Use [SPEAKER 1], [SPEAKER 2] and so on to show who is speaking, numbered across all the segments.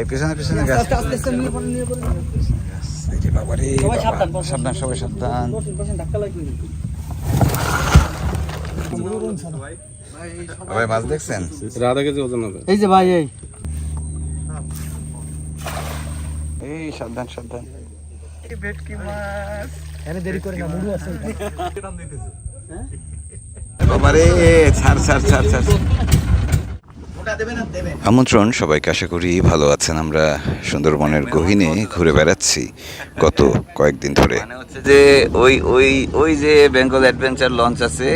[SPEAKER 1] এই পেছনে পেছনে গাছ। বাবা।
[SPEAKER 2] সাবধান,
[SPEAKER 1] সবাই সাবধান ভাই মাছ দেখছেন?
[SPEAKER 3] আধা কেজি ওজন হবে।
[SPEAKER 2] এই যে ভাই এই।
[SPEAKER 1] এই সাবধান সাবধান। ভেটকি মাছ।
[SPEAKER 2] এনে দেরি করে না মুড়ু আছে।
[SPEAKER 1] বাবারে ছাড় ছাড় ছাড় ছাড়। আমন্ত্রণ সবাইকে আশা করি ভালো আছেন। আমরা সুন্দরবনের গহিনে ঘুরে বেড়াচ্ছি গত কয়েকদিন ধরে। মানে যে ওই ওই ওই যে বেঙ্গল অ্যাডভেঞ্চার লঞ্চ আছে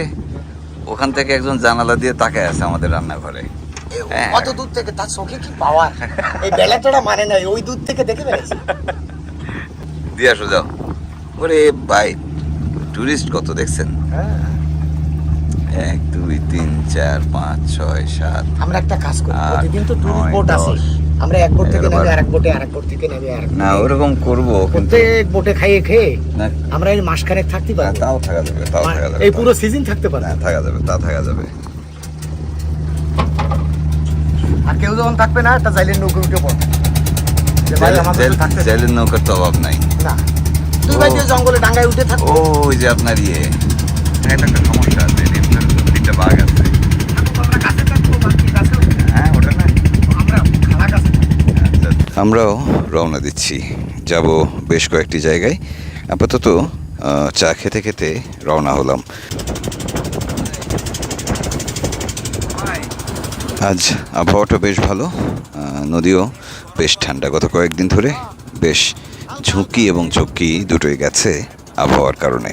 [SPEAKER 1] ওখান থেকে একজন জানালা দিয়ে তাকায় আছে আমাদের রান্নাঘরে। হ্যাঁ।
[SPEAKER 4] কত দূর থেকে তার চোখে কি পাওয়ার এই বেলাটা মানে নাই ওই দূর থেকে দেখে বেড়াচ্ছি।
[SPEAKER 1] দিয়ে আসো যাও। ওরে ভাই টুরিস্ট কত দেখছেন? এক দুই তিন চার পাঁচ ছয় সাত
[SPEAKER 4] আমরা একটা কাজ করি প্রতিদিন তো বোট আছে। আমরা এক বোট থেকে আরেক বোটে আরেক বোট থেকে নেবে আরেক
[SPEAKER 1] না ওরকম করব কিন্তু
[SPEAKER 4] প্রত্যেক বোটে খাইয়ে খেয়ে আমরা এই মাসখানেক থাকতে
[SPEAKER 1] না,
[SPEAKER 4] পারব।
[SPEAKER 1] তাও থাকা যাবে তাও থাকা যাবে
[SPEAKER 4] এই পুরো সিজন থাকতে পারব।
[SPEAKER 1] না থাকা যাবে তা থাকা যাবে।
[SPEAKER 4] আর কেউ যখন থাকবে না একটা জাইলের নৌকো উঠে পড়বে। তো
[SPEAKER 1] জেলের নৌকার তো অভাব নাই।
[SPEAKER 4] না। দুই ভাই জঙ্গলে ডাঙ্গায় উঠে থাকব।
[SPEAKER 1] ওই যে আপনার ইয়ে। একটা সমস্যা আছে। আমরাও রওনা দিচ্ছি। যাব বেশ কয়েকটি জায়গায়। আপাতত চা খেতে খেতে রওনা হলাম। আজ আবহাওয়াটা বেশ ভালো। নদীও বেশ ঠান্ডা। গত কয়েকদিন ধরে বেশ ঝুঁকি এবং ঝুঁকি দুটোই গেছে আবহাওয়ার কারণে।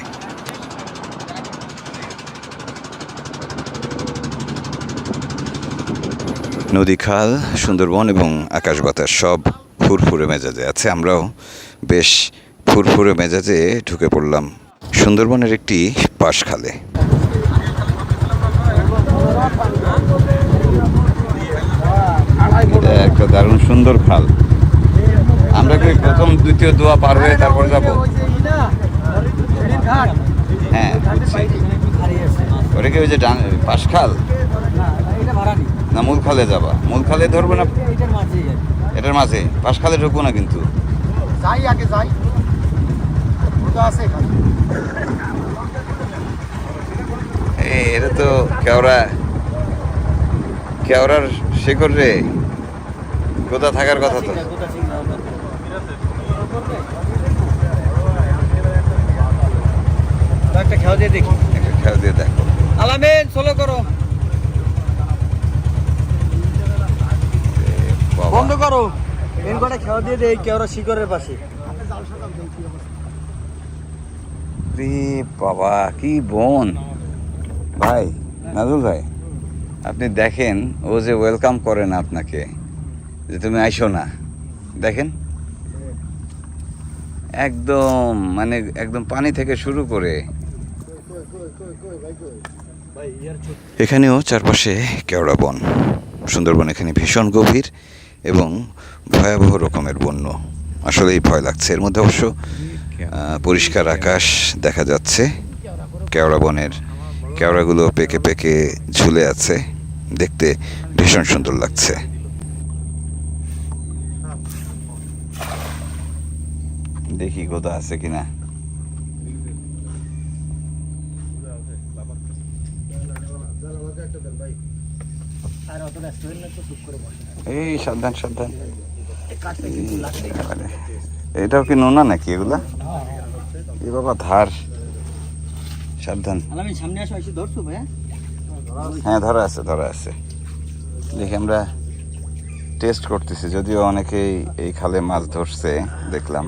[SPEAKER 1] নদী, খাল, সুন্দরবন এবং আকাশ বাতাস সব ফুরফুরে মেজাজে আছে। আমরাও বেশ ফুরফুরে মেজাজে ঢুকে পড়লাম সুন্দরবনের একটি পাশ খালে একটা দারুণ সুন্দর খাল। আমরা কি প্রথম, দ্বিতীয় দোয়া পার হয়ে তারপর যাব? হ্যাঁ ওটা কি ওই যে ডান পাশ খাল
[SPEAKER 2] এটা ভাড়া নেই
[SPEAKER 1] না মূল খালে যাবা। মূল খালে ধরবে না?
[SPEAKER 2] এটার মাঝে।
[SPEAKER 1] পাশ খালে ঢুকবো না কিন্তু।
[SPEAKER 4] যাই আগে যাই। আছে
[SPEAKER 1] এটা তো কেওড়া। কেওড়ার শেখর রে। কোথা থাকার কথা। তো?
[SPEAKER 2] একটা খেয়াল দিয়ে দেখি।
[SPEAKER 1] একটা খেয়াল দিয়ে দেখো।
[SPEAKER 2] আলামিন সোলো করো
[SPEAKER 1] এ বাবা।
[SPEAKER 2] বন্ধ করো। মেন কটা খেয়াল দিয়ে দেই কেওরা শিকরের পাশে।
[SPEAKER 1] রে বাবা কি বোন। ভাই নাজুল ভাই আপনি দেখেন ও যে ওয়েলকাম করে না আপনাকে যে তুমি আইসো না। দেখেন। একদম মানে একদম পানি থেকে শুরু করে। এখানেও চারপাশে কেওড়া বন। সুন্দরবন এখানে ভীষণ গভীর। এবং ভয়াবহ রকমের বন্য। আসলেই ভয় লাগছে। এর মধ্যে অবশ্য পরিষ্কার আকাশ দেখা যাচ্ছে। কেওড়া বনের কেওড়াগুলো পেকে পেকে ঝুলে আছে। দেখতে ভীষণ সুন্দর লাগছে। দেখি কোথা আছে কিনা।
[SPEAKER 4] আর অত ব্যস্ত না তো করে বসে
[SPEAKER 1] এই সাবধান সাবধান। এটাও কি নোনা নাকি এগুলা? এ বাবা ধার। সাবধান। হ্যাঁ ধরা আছে ধরা আছে। দেখি আমরা টেস্ট করতেছি যদিও অনেকেই এই খালে মাছ ধরছে দেখলাম।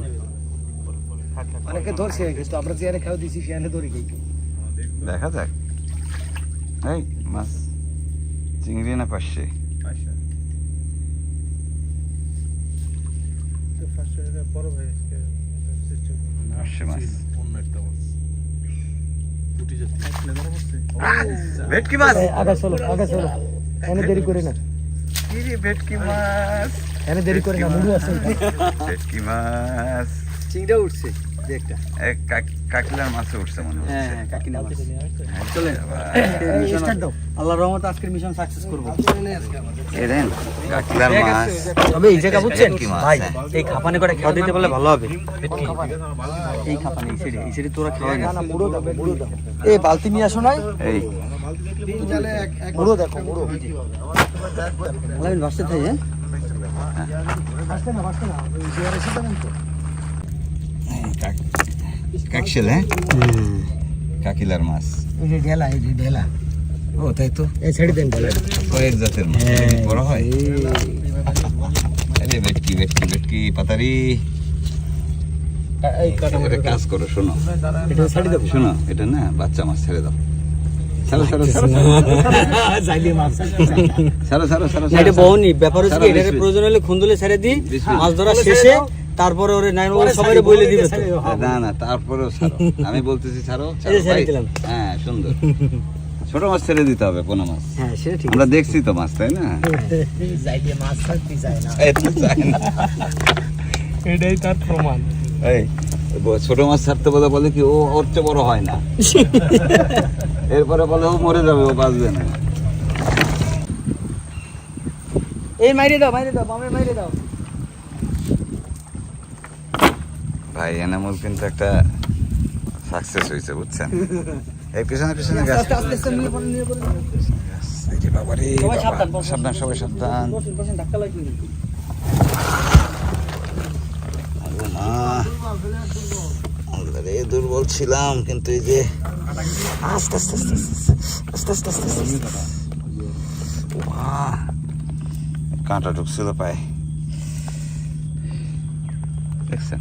[SPEAKER 4] অনেকে ধরছে কিন্তু আমরা খাও দিছি
[SPEAKER 1] দেখা যাক। এই মাছ চিংড়ি না পাশে পাশে মাছ। ভেটকি মাছ!
[SPEAKER 4] আগে চলো আগে চলো এনে দেরি করে না।
[SPEAKER 1] কি রে ভেটকি মাছ?
[SPEAKER 4] এনে দেরি করে না মুড়ু আছে।
[SPEAKER 1] ভেটকি মাছ।
[SPEAKER 2] চিংড়া উঠছে।
[SPEAKER 1] কাকিলার মাছে উঠছে মনে হচ্ছে।
[SPEAKER 2] হ্যাঁ মাছ।
[SPEAKER 4] স্টার্ট দাও।
[SPEAKER 2] আল্লাহর রহমতে আজকের মিশন সাকসেস করব।
[SPEAKER 1] এই দেন কাকিলার মাছ।
[SPEAKER 2] তবে এই জায়গা বুঝছেন?
[SPEAKER 1] ভেটকি মাছ,
[SPEAKER 2] ভাই
[SPEAKER 1] হ্যাঁ।
[SPEAKER 2] এই খাপানি করে খাওয়া দিতে পারলে ভালো হবে। এই খাপানি। এই এই তোরা খাওয়া না।
[SPEAKER 4] মুড়ো দাও মুড়ো দাও।
[SPEAKER 2] এই বালতি নিয়ে আসো নাই?
[SPEAKER 1] এই।
[SPEAKER 4] মুড়ো দেখো মুড়ো।
[SPEAKER 2] বাসতে থাই হ্যাঁ?
[SPEAKER 4] না আসতে না। জিয়ারে
[SPEAKER 1] কাকশেল হ্যাঁ? কাকিলার মাছ।
[SPEAKER 4] এই যে ঢেলা এই যে ঢেলা
[SPEAKER 1] ও তাই তো?
[SPEAKER 4] এই ছেড়ে দেন ঢেলা
[SPEAKER 1] কয়েক জাতের মাছ।
[SPEAKER 2] হ্যাঁ।
[SPEAKER 1] বড় হয়? আরে ভেটকি ভেটকি ভেটকি পাতারি।
[SPEAKER 4] এই
[SPEAKER 1] কাজ করো শোনো।
[SPEAKER 4] এটা ছেড়ে দেবো?
[SPEAKER 1] শোনো এটা না বাচ্চা মাছ ছেড়ে দাও।
[SPEAKER 2] এটা বহনি ব্যাপার হচ্ছে। প্রয়োজন হলে খুন্দলে ছেড়ে দিই মাছ ধরা শেষে তারপরে ওরে নাইন ও সবাই বলে দিবে
[SPEAKER 1] না না তারপরেও ছাড়ো। আমি বলতেছি ছাড়ো। হ্যাঁ সুন্দর। ছোট মাছ ছেড়ে দিতে হবে পোনা মাছ।
[SPEAKER 2] হ্যাঁ সেটা ঠিক।
[SPEAKER 1] আমরা দেখছি তো মাছ তাই
[SPEAKER 4] মাছ ছাড়তে না। এটাই তার প্রমাণ।
[SPEAKER 1] এই ছোট মাছ ছাড়তে বলে বলে কি ও ওর চেয়ে বড় হয় না? এরপরে বলে ও মরে যাবে ও বাঁচবে না।
[SPEAKER 2] এই মাইরে দাও মাইরে দাও বামে মাইরে দাও।
[SPEAKER 1] ভাই কিন্তু একটা সাকসেস হয়েছে বুঝছেন এই পিছনে পিছনে
[SPEAKER 2] সাবধান
[SPEAKER 1] সবাই সাবধান দুর্বল ছিলাম কিন্তু এই যে আস্তে আস্তে আস্তে আস্তে আস্তে আস্তে আস্তে কাঁটা ঢুকছিল পায় দেখছেন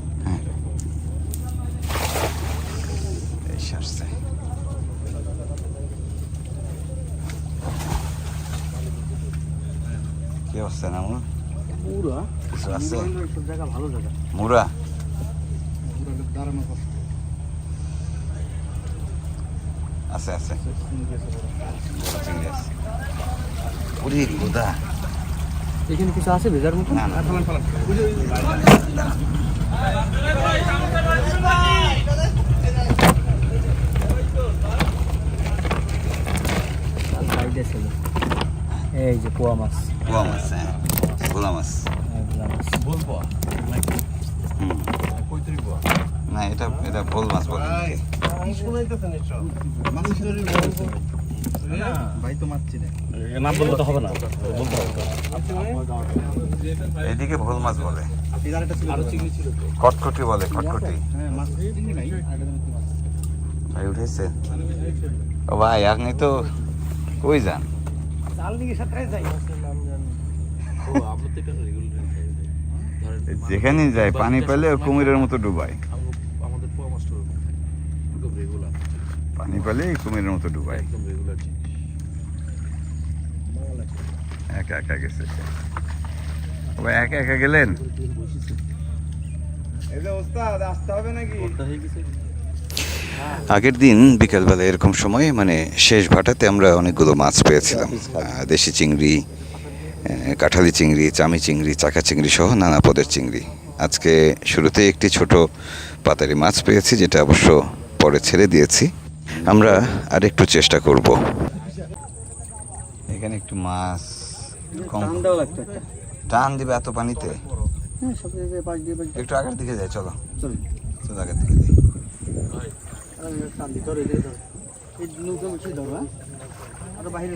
[SPEAKER 1] কি অবস্থা না আমার
[SPEAKER 2] পুরো
[SPEAKER 1] কিছু আছে?
[SPEAKER 2] জায়গা ভালো জায়গা।
[SPEAKER 1] মুরা? আছে আছে। উরি গোদা।
[SPEAKER 2] এখানে কিছু আছে ভেজার মতো?
[SPEAKER 1] না, না।
[SPEAKER 2] ফালান ফালান এই যে পোয়া মাছ।
[SPEAKER 1] ভোলা মাছ হ্যাঁ ভোলা মাছ বলব না এটা এটা ভোল মাছ বলে এদিকে ভোল মাছ বলে খটখটি বলে
[SPEAKER 4] খটখটি
[SPEAKER 1] ভাই উঠেছে ভাই আপনি তো কই যান
[SPEAKER 4] যাই
[SPEAKER 1] যেখানে যায় পানি পেলে কুমিরের মতো ডুবায় পানি পেলে কুমিরের মতো ডুবায়
[SPEAKER 3] একদম রেগুলার জিনিস।
[SPEAKER 1] একা একা গেছে ও একা একা গেলেন? আগের দিন বিকালবেলা এরকম সময় মানে শেষ ভাটাতে আমরা অনেকগুলো মাছ পেয়েছিলাম। দেশি চিংড়ি কাঁঠালি চিংড়ি চামি চিংড়ি চাকা চিংড়ি সহ নানা পদের চিংড়ি। আজকে শুরুতে একটি ছোট পাতারি মাছ পেয়েছি যেটা অবশ্য পরে ছেড়ে দিয়েছি। আমরা আর একটু চেষ্টা করব। এখানে একটু মাছ কম। টান দিবে এত পানিতে?
[SPEAKER 2] হ্যাঁ
[SPEAKER 1] একটু আগের দিকে যাই চলো। চলো। আগের দিকে যাই?
[SPEAKER 2] আরও বাহিরে।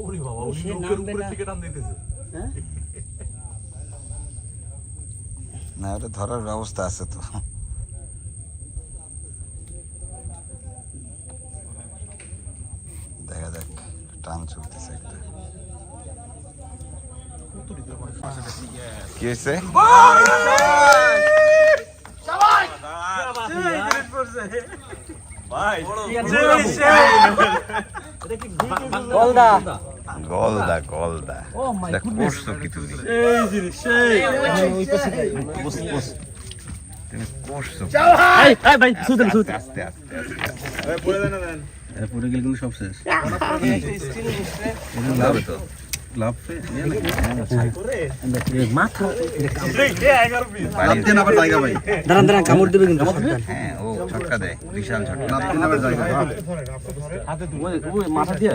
[SPEAKER 3] ওরে বাবা উনি
[SPEAKER 2] সে
[SPEAKER 3] উপরে থেকে টান দিতেছে
[SPEAKER 2] হ্যাঁ
[SPEAKER 1] না ওটা ধরার ব্যবস্থা আছে তো দেখা যাক টান চলতেছে একটা কি হয়েছে
[SPEAKER 2] গলদা
[SPEAKER 1] গলদা। করছ কি তুমি তুমি করছ। আস্তে আস্তে
[SPEAKER 5] পরে গেলে কিন্তু সব শেষ।
[SPEAKER 1] তো।
[SPEAKER 5] লাভ
[SPEAKER 2] মাথা
[SPEAKER 5] আবার জায়গা ভাই।
[SPEAKER 2] দাঁড়ান দাঁড়ান কামড় দেবে কিন্তু
[SPEAKER 1] হ্যাঁ ও ছটকা দেয়। বিশাল ছটকা।
[SPEAKER 5] আবার জায়গা।
[SPEAKER 2] মাথা দিয়ে?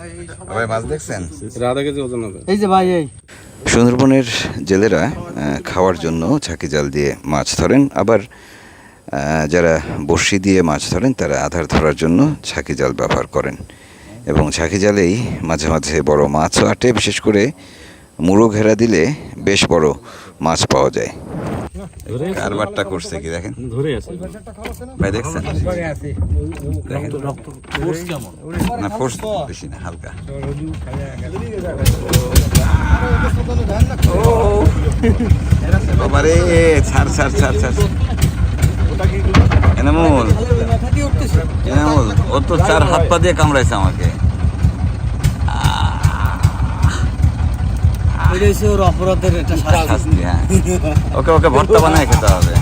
[SPEAKER 2] ভাই
[SPEAKER 1] মাছ দেখছেন?
[SPEAKER 5] আধা কেজি ওজন হবে।
[SPEAKER 2] এই যে ভাই এই।
[SPEAKER 1] সুন্দরবনের জেলেরা খাওয়ার জন্য ছাকি জাল দিয়ে মাছ ধরেন। আবার যারা বড়শি দিয়ে মাছ ধরেন তারা আধার ধরার জন্য ছাকি জাল ব্যবহার করেন। এবং ছাকি জালেই মাঝে মাঝে বড় মাছও আটে। বিশেষ করে মুড়ো ঘেরা দিলে বেশ বড় মাছ পাওয়া যায়। কারবারটা করছে কি দেখেন?
[SPEAKER 5] ধরে আছে।
[SPEAKER 1] ভাই দেখছেন? দেখেন। না ফোর্স বেশি না হালকা। বাবারে ছাড় ছাড় ছাড় ছাড়। এনামুল। এনামুল ও তো চার হাত পা দিয়ে কামড়াইছে আমাকে।
[SPEAKER 2] এটা হচ্ছে ওর অপরাধের একটা শাস্তি।
[SPEAKER 1] শাস্তি হ্যাঁ। ওকে ওকে ভর্তা বানায় খেতে হবে।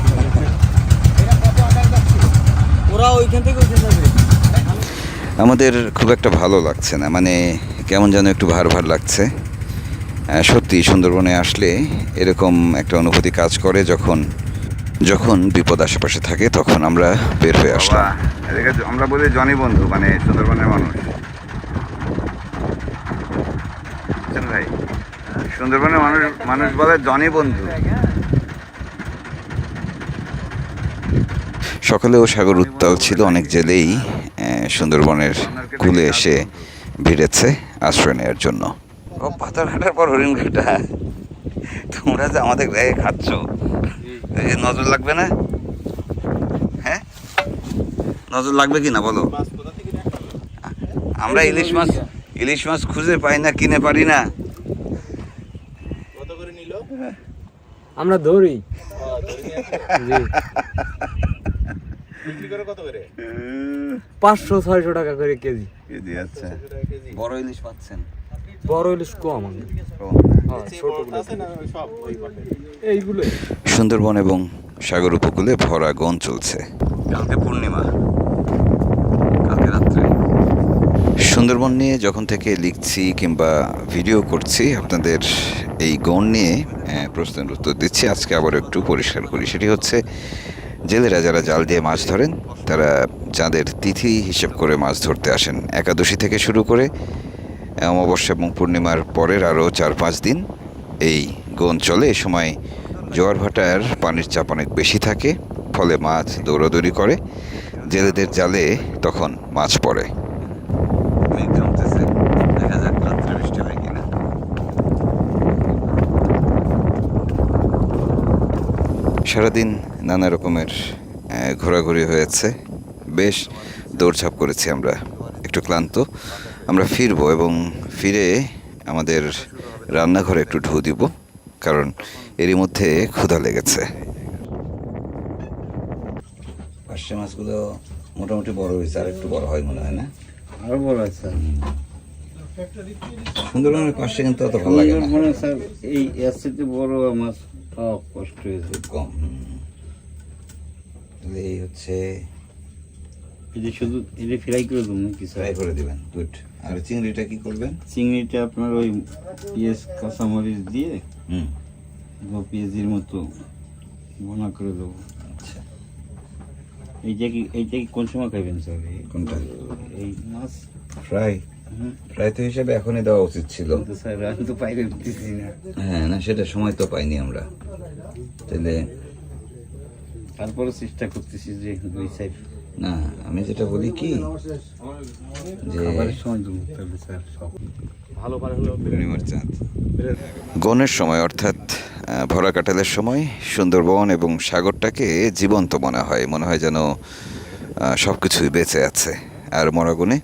[SPEAKER 2] ওরা ওইখান থেকে ওইখানে যাবে।
[SPEAKER 1] আমাদের খুব একটা ভালো লাগছে না মানে কেমন যেন একটু ভার ভার লাগছে। সত্যি সুন্দরবনে আসলে এরকম একটা অনুভূতি কাজ করে যখন যখন বিপদ আশেপাশে থাকে তখন আমরা বের হয়ে আসলাম। আমরা বলি জনি বন্ধু মানে সুন্দরবনের মানুষ বুঝছেন ভাই সুন্দরবনের মানুষ মানুষ বলে জনি বন্ধু। সকালেও সাগর উত্তাল ছিল অনেক জেলেই সুন্দরবনের কুলে এসে ভিড়েছে আশ্রয় নেওয়ার জন্য। ও পাথর ঘাটার পর হরিণ ঘাটা। তোমরা যে আমাদের গায়ে খাচ্ছ এ নজর লাগবে না? হ্যাঁ? নজর লাগবে কি না বলো? আমরা ইলিশ মাছ ইলিশ মাছ খুঁজে পাই না কিনে পারি না।
[SPEAKER 2] আমরা ধরি। পাঁচশো ছয়শো টাকা করে কেজি।
[SPEAKER 1] কেজি আচ্ছা। বড় ইলিশ পাচ্ছেন।
[SPEAKER 2] বড় ইলিশ কম এইগুলো।
[SPEAKER 1] সুন্দরবন এবং সাগর উপকূলে ভরা গন চলছে। কালকে পূর্ণিমা। সুন্দরবন নিয়ে যখন থেকে লিখছি কিংবা ভিডিও করছি, আপনাদের এই গণ নিয়ে প্রশ্নের উত্তর দিচ্ছি। আজকে আবার একটু পরিষ্কার করি। সেটি হচ্ছে, জেলেরা যারা জাল দিয়ে মাছ ধরেন, তারা যাদের তিথি হিসেব করে মাছ ধরতে আসেন একাদশী থেকে শুরু করে, অমাবস্যা এবং পূর্ণিমার পরের আরও চার পাঁচ দিন এই গণ চলে। এ সময় জোয়ার ভাটার পানির চাপ অনেক বেশি থাকে, ফলে মাছ দৌড়াদৌড়ি করে। জেলেদের জালে তখন মাছ পড়ে দেখা যাক রাত্রে বৃষ্টি হয় কিনা সারাদিন নানা রকমের ঘোরাঘুরি হয়েছে। বেশ দৌড়ঝাঁপ করেছি আমরা একটু ক্লান্ত। আমরা ফিরবো এবং ফিরে আমাদের রান্নাঘরে একটু ঢু দিব কারণ এরই মধ্যে ক্ষুধা লেগেছে। পার্শে মাছগুলো মোটামুটি বড় হয়েছে আর একটু বড় হয় মনে হয় না?
[SPEAKER 5] আরও বড় আছে।
[SPEAKER 1] সুন্দরবনের পার্শে কিন্তু অত ভালো লাগে না।
[SPEAKER 5] মানে স্যার এই থেকে বড় আমার পাওয়া কষ্ট হয়েছে
[SPEAKER 1] কম তাহলে এই হচ্ছে
[SPEAKER 5] এই শুধু এই ফ্রাই করে দেবো নাকি
[SPEAKER 1] ফ্রাই করে দিবেন গুড আর চিংড়িটা কি করবেন?
[SPEAKER 5] চিংড়িটা আপনার ওই পেঁয়াজ কাঁচামরিচ দিয়ে
[SPEAKER 1] হুম।
[SPEAKER 5] পেঁয়াজির মতো বোনা করে দেবো।
[SPEAKER 1] আচ্ছা।
[SPEAKER 5] এইটা কি এইটা কি কোন সময় খাইবেন স্যার
[SPEAKER 1] কোনটা?
[SPEAKER 5] এই মাছ?
[SPEAKER 1] ফ্রাই তো হিসেবে এখনই দেওয়া উচিত ছিল।
[SPEAKER 5] আমি তো পাইলে না।
[SPEAKER 1] হ্যাঁ না সেটা সময় তো পাইনি আমরা। তাহলে
[SPEAKER 5] তারপরে চেষ্টা করতেছি যে দুই সাইড
[SPEAKER 1] না আমি যেটা বলি কি যে
[SPEAKER 5] সময়
[SPEAKER 1] গনের অর্থাৎ ভরা কাটালের সময় সুন্দরবন এবং সাগরটাকে জীবন্ত মনে হয়। মনে হয় যেন সব কিছুই বেঁচে আছে। আর মরাগুনে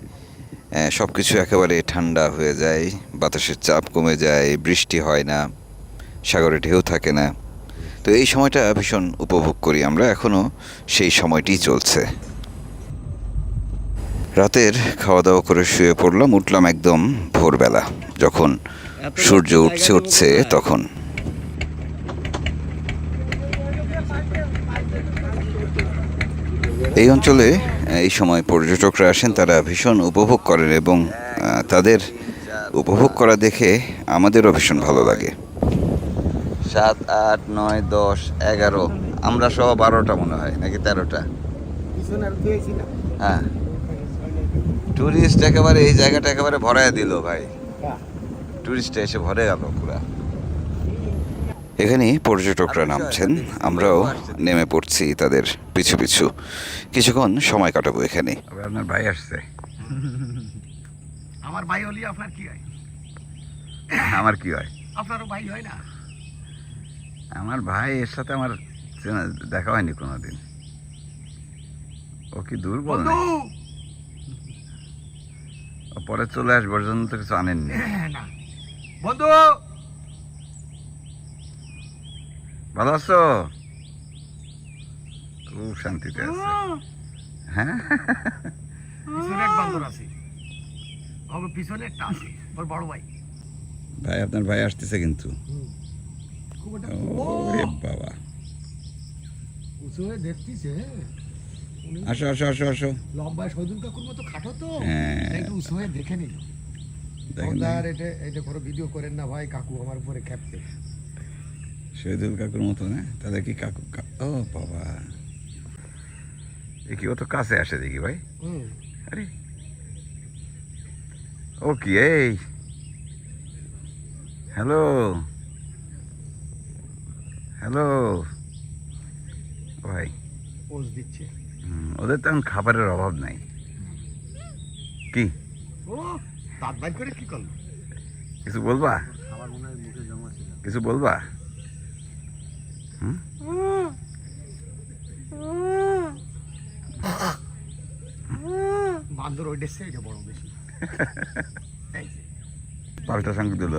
[SPEAKER 1] সব কিছু একেবারে ঠান্ডা হয়ে যায় বাতাসের চাপ কমে যায় বৃষ্টি হয় না সাগরে ঢেউ থাকে না। তো এই সময়টা ভীষণ উপভোগ করি আমরা এখনও সেই সময়টি চলছে। রাতের খাওয়া দাওয়া করে শুয়ে পড়লাম উঠলাম একদম ভোরবেলা। যখন সূর্য উঠছে উঠছে তখন। এই অঞ্চলে এই সময় পর্যটকরা আসেন তারা ভীষণ উপভোগ করেন এবং তাদের উপভোগ করা দেখে আমাদেরও ভীষণ ভালো লাগে। সাত আট নয় দশ এগারো আমরা সহ বারোটা মনে হয় নাকি তেরোটা? হ্যাঁ। টুরিস্ট একেবারে এই জায়গাটা একেবারে ভরায় দিল ভাই। টুরিস্ট এসে ভরে গেল পুরা। এখানে পর্যটকরা নামছেন। আমরাও নেমে পড়ছি তাদের পিছু পিছু। কিছুক্ষণ সময় কাটাবো এখানে। আপনার ভাই আসছে।
[SPEAKER 4] আমার ভাই হলি আপনার কি হয়?
[SPEAKER 1] আমার কি হয়?
[SPEAKER 4] আপনারও ভাই হয় না?
[SPEAKER 1] আমার ভাই এর সাথে আমার দেখা হয়নি কোনোদিন। ও কি দুর্বল পরে চলে আসবার জন্য তো কিছু আনেননি।
[SPEAKER 4] না। বন্ধু!
[SPEAKER 1] ভালো আছো? খুব শান্তিতে আছে। হ্যাঁ?
[SPEAKER 4] পিছনে এক বান্দর আছে। আমার পিছনে একটা আছে ওর বড় ভাই।
[SPEAKER 1] ভাই আপনার ভাই আসতেছে কিন্তু। বাবা।
[SPEAKER 4] উঁচু হয়ে দেখতিছে
[SPEAKER 1] আসো আসো আসো আসো।
[SPEAKER 4] লম্বায় সজুল কাকুর মতো খাটো তো।
[SPEAKER 1] হ্যাঁ।
[SPEAKER 4] একটু উঁচু হয়ে দেখে নিল। এটা এটা কোনো ভিডিও করেন না ভাই কাকু আমার উপরে খেপছে
[SPEAKER 1] শহীদুল কাকুর মতো না তাহলে কি কাকু ও বাবা। এ কি ও তো কাছে আসে দেখি ভাই? আরে। ও কি এই। হ্যালো। হ্যালো। ভাই।
[SPEAKER 4] দিচ্ছে।
[SPEAKER 1] ওদের তো এখন খাবারের অভাব নাই। কি?
[SPEAKER 4] ও করে কি করল?
[SPEAKER 1] কিছু বলবা?
[SPEAKER 3] হয়
[SPEAKER 1] কিছু বলবা?
[SPEAKER 4] বান্দর ওই ডেসে এটা বড় বেশি
[SPEAKER 1] পাল্টা সঙ্গ দিল।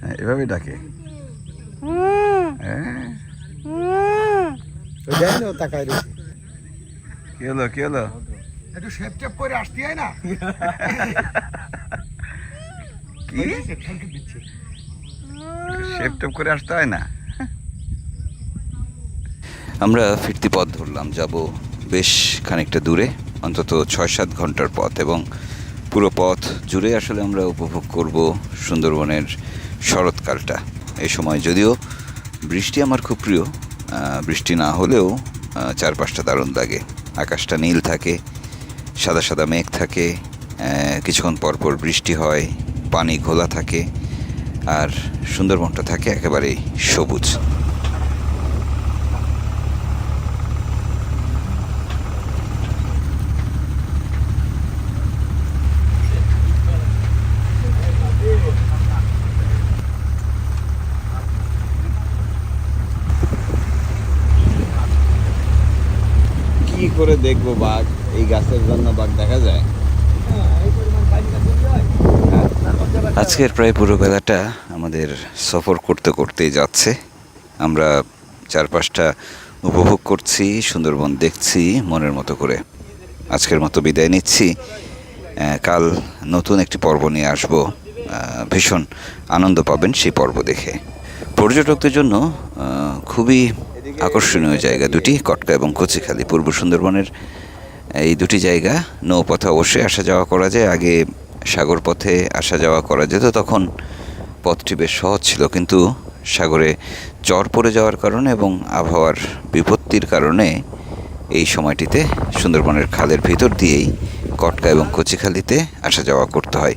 [SPEAKER 1] হ্যাঁ এভাবেই ডাকে। হ্যাঁ। কি হলো কি হলো?
[SPEAKER 4] একটু শেপ টেপ করে আসতে হয় না?
[SPEAKER 1] কি? শেপ টেপ করে আসতে হয় না? আমরা ফিরতি পথ ধরলাম, যাব বেশ খানিকটা দূরে, অন্তত ছয় সাত ঘণ্টার পথ এবং পুরো পথ জুড়ে আসলে আমরা উপভোগ করব সুন্দরবনের শরৎকালটা। এই সময় যদিও বৃষ্টি আমার খুব প্রিয় বৃষ্টি না হলেও চারপাশটা দারুণ লাগে। আকাশটা নীল থাকে, সাদা সাদা মেঘ থাকে কিছুক্ষণ পর পর বৃষ্টি হয়, পানি ঘোলা থাকে, আর সুন্দরবনটা থাকে একেবারেই সবুজ। কি করে দেখব বাঘ? এই গাছের জন্য বাঘ দেখা যায়? আজকের প্রায় পুরো বেলাটা আমাদের সফর করতে করতেই যাচ্ছে। আমরা চারপাশটা উপভোগ করছি, সুন্দরবন দেখছি, মনের মতো করে আজকের মতো বিদায় নিচ্ছি। কাল নতুন একটি পর্ব নিয়ে আসব। ভীষণ আনন্দ পাবেন সেই পর্ব দেখে। পর্যটকদের জন্য খুবই আকর্ষণীয় জায়গা দুটি কটকা এবং কচিখালি। পূর্ব সুন্দরবনের এই দুটি জায়গা নৌপথে অবশ্যই আসা যাওয়া করা যায় আগে সাগর পথে আসা যাওয়া করা যেত তখন পথটি বেশ সহজ ছিল কিন্তু সাগরে চর পড়ে যাওয়ার কারণে এবং আবহাওয়ার বিপত্তির কারণে এই সময়টিতে সুন্দরবনের খালের ভিতর দিয়েই কটকা এবং কচিখালিতে আসা যাওয়া করতে হয়।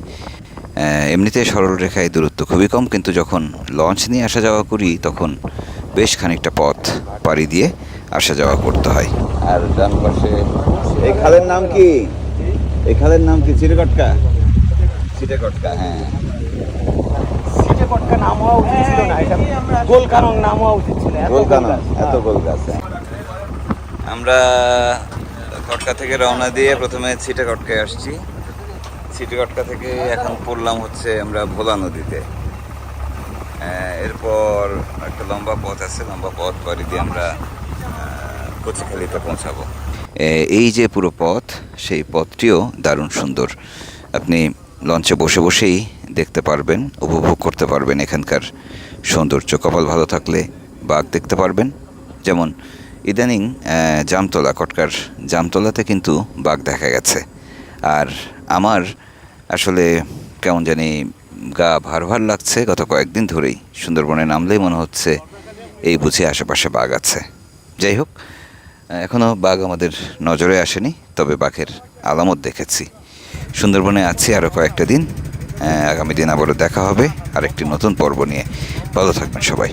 [SPEAKER 1] এমনিতে সরল রেখায় দূরত্ব খুবই কম কিন্তু যখন লঞ্চ নিয়ে আসা যাওয়া করি তখন বেশ খানিকটা পথ পাড়ি দিয়ে আসা যাওয়া করতে হয়। আর ডান পাশে এই খালের নাম কি? এই খালের নাম কি? চিরেকটকা? চিরেকটকা হ্যাঁ।
[SPEAKER 2] সিটেকটকা নাম হওয়া উচিত ছিল না এটা গোলকানন নাম হওয়া উচিত ছিল এত
[SPEAKER 1] গোলকানো এত গোল গাছ আমরা কটকা থেকে রওনা দিয়ে প্রথমে ছিটে কটকায় আসছি। ছিটে কটকা থেকে এখন পড়লাম হচ্ছে আমরা ভোলা নদীতে। এরপর একটা লম্বা পথ আছে, লম্বা পথ পাড়ি দিয়ে আমরা কচিখালিতে পৌঁছাবো। এই যে পুরো পথ, সেই পথটিও দারুণ সুন্দর। আপনি লঞ্চে বসে বসেই দেখতে পারবেন, উপভোগ করতে পারবেন এখানকার সৌন্দর্য। কপাল ভালো থাকলে বাঘ দেখতে পারবেন। যেমন ইদানিং জামতলা, কটকার জামতলাতে কিন্তু বাঘ দেখা গেছে। আর আমার আসলে কেমন জানি গা ভার ভার লাগছে গত কয়েকদিন ধরেই। সুন্দরবনে নামলেই মনে হচ্ছে এই বুঝে আশেপাশে বাঘ আছে। যাই হোক এখনও বাঘ আমাদের নজরে আসেনি, তবে বাঘের আলামত দেখেছি। সুন্দরবনে আছি আরও কয়েকটা দিন আগামী দিন আবারও দেখা হবে। আরেকটি নতুন পর্ব নিয়ে। ভালো থাকবেন সবাই।